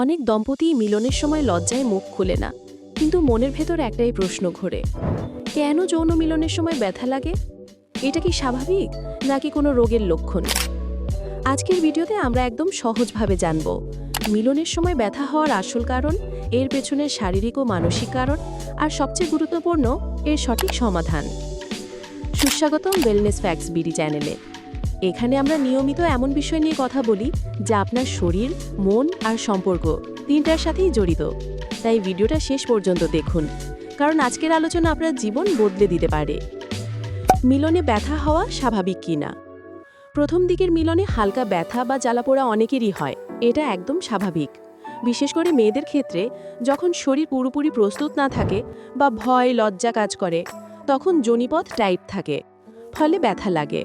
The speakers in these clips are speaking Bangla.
অনেক দম্পতি মিলনের সময় লজ্জায় মুখ খুলে না, কিন্তু মনের ভেতর একটাই প্রশ্ন ঘোরে। কেন যৌন মিলনের সময় ব্যথা লাগে? এটা কি স্বাভাবিক, নাকি কোনো রোগের লক্ষণ? আজকের ভিডিওতে আমরা একদম সহজভাবে জানব, মিলনের সময় ব্যথা হওয়ার আসল কারণ, এর পেছনের শারীরিক ও মানসিক কারণ, আর সবচেয়ে গুরুত্বপূর্ণ, এর সঠিক সমাধান। সুস্বাগতম ওয়েলনেস ফ্যাক্টস বিডি চ্যানেলে। এখানে আমরা নিয়মিত এমন বিষয় নিয়ে কথা বলি যা আপনার শরীর, মন আর সম্পর্ক তিনটার সাথেই জড়িত। তাই ভিডিওটা শেষ পর্যন্ত দেখুন, কারণ আজকের আলোচনা আপনার জীবন বদলে দিতে পারে। মিলনে ব্যথা হওয়া স্বাভাবিক কি না প্রথম দিকের মিলনে হালকা ব্যথা বা জ্বালাপোড়া অনেকেরই হয়, এটা একদম স্বাভাবিক। বিশেষ করে মেয়েদের ক্ষেত্রে যখন শরীর পুরোপুরি প্রস্তুত না থাকে বা ভয়, লজ্জা কাজ করে, তখন জনিপথ টাইট থাকে, ফলে ব্যথা লাগে।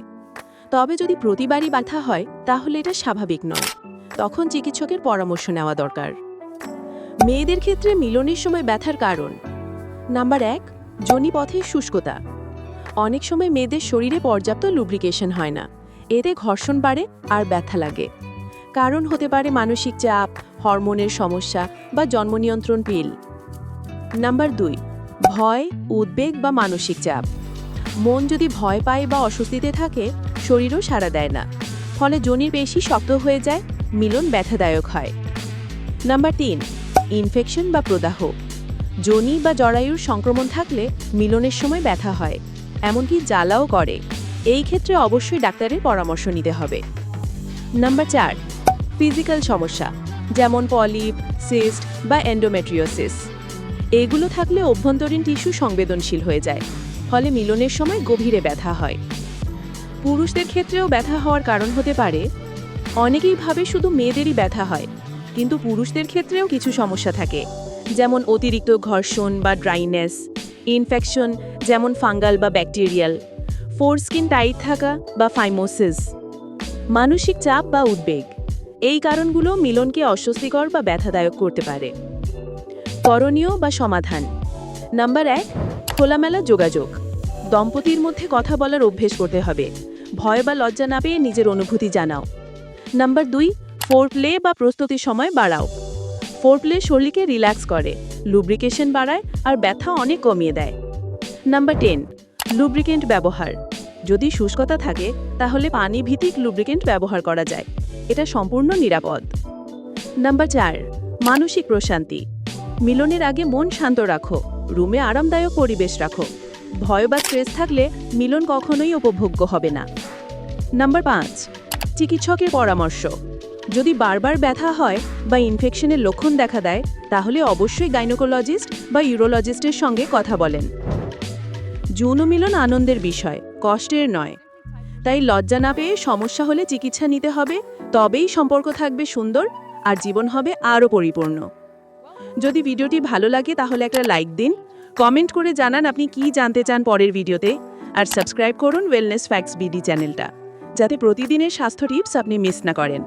তবে যদি প্রতিবারই ব্যথা হয়, তাহলে এটা স্বাভাবিক নয়। তখন চিকিৎসকের পরামর্শ নেওয়া দরকার। মেয়েদের ক্ষেত্রে মিলনের সময় ব্যথার কারণ। নাম্বার এক জনিপথের শুষ্কতা। অনেক সময় মেয়েদের শরীরে পর্যাপ্ত লুব্রিকেশন হয় না। এতে ঘর্ষণ বাড়ে আর ব্যথা লাগে। কারণ হতে পারে মানসিক চাপ, হরমোনের সমস্যা বা জন্মনিয়ন্ত্রণ পিল। নাম্বার দুই, ভয়, উদ্বেগ বা মানসিক চাপ। মন যদি ভয় পায় বা অস্বস্তিতে থাকে শরীরও সাড়া দেয় না। ফলে জনির পেশি শক্ত হয়ে যায়, মিলন ব্যথাদায়ক হয়। নাম্বার তিন ইনফেকশন বা প্রদাহ। জনি বা জরায়ুর সংক্রমণ থাকলে মিলনের সময় ব্যথা হয়, এমনকি জ্বালাও করে। এই ক্ষেত্রে অবশ্যই ডাক্তারের পরামর্শ নিতে হবে। নাম্বার চার ফিজিক্যাল সমস্যা, যেমন পলিপ সিস্ট বা এন্ডোমেট্রিওসিস এগুলো থাকলে অভ্যন্তরীণ টিস্যু সংবেদনশীল হয়ে যায়, ফলে মিলনের সময় গভীরে ব্যথা হয়। পুরুষদের ক্ষেত্রেও ব্যথা হওয়ার কারণ হতে পারে। অনেকেই ভাবে শুধু মেয়েদেরই ব্যথা হয়, কিন্তু পুরুষদের ক্ষেত্রেও কিছু সমস্যা থাকে। যেমন অতিরিক্ত ঘর্ষণ বা ড্রাইনেস, ইনফেকশন যেমন ফাঙ্গাল বা ব্যাকটেরিয়াল ফোর ফোরস্কিন টাইট থাকা বা ফাইমোসিস, মানসিক চাপ বা উদ্বেগ। এই কারণগুলো মিলনকে অস্বস্তিকর বা ব্যথাদায়ক করতে পারে। করণীয় বা সমাধান। নাম্বার এক, খোলামেলা যোগাযোগ। দম্পতির মধ্যে কথা বলার অভ্যেস করতে হবে। ভয় বা লজ্জা না পেয়ে নিজের অনুভূতি জানাও। নাম্বার দুই ফোর প্লে বা প্রস্তুতির সময় বাড়াও। ফোর প্লে শরীরকে রিল্যাক্স করে লুব্রিকেশন বাড়ায় আর ব্যথা অনেক কমিয়ে দেয়। নাম্বার টেন লুব্রিকেন্ট ব্যবহার। যদি শুষ্কতা থাকে, তাহলে পানি ভিত্তিক লুব্রিকেন্ট ব্যবহার করা যায়। এটা সম্পূর্ণ নিরাপদ। নাম্বার চার, মানসিক প্রশান্তি। মিলনের আগে মন শান্ত রাখো, রুমে আরামদায়ক পরিবেশ রাখো। ভয় বা স্ট্রেস থাকলে মিলন কখনোই উপভোগ্য হবে না। নাম্বার পাঁচ, চিকিৎসকের পরামর্শ। যদি বারবার ব্যথা হয় বা ইনফেকশনের লক্ষণ দেখা দেয়, তাহলে অবশ্যই গাইনোকোলজিস্ট বা ইউরোলজিস্টের সঙ্গে কথা বলেন। যৌন মিলন আনন্দের বিষয়, কষ্টের নয়। তাই লজ্জা না পেয়ে সমস্যা হলে চিকিৎসা নিতে হবে, তবেই সম্পর্ক থাকবে সুন্দর আর জীবন হবে আরও পরিপূর্ণ। যদি ভিডিওটি ভালো লাগে তাহলে একটা লাইক দিন কমেন্ট করে জানান আপনি কি জানতে চান পরের ভিডিওতে, আর সাবস্ক্রাইব করুন ওয়েলনেস ফ্যাক্টস বিডি চ্যানেলটা, যাতে প্রতিদিনের স্বাস্থ্য টিপস আপনি মিস না করেন।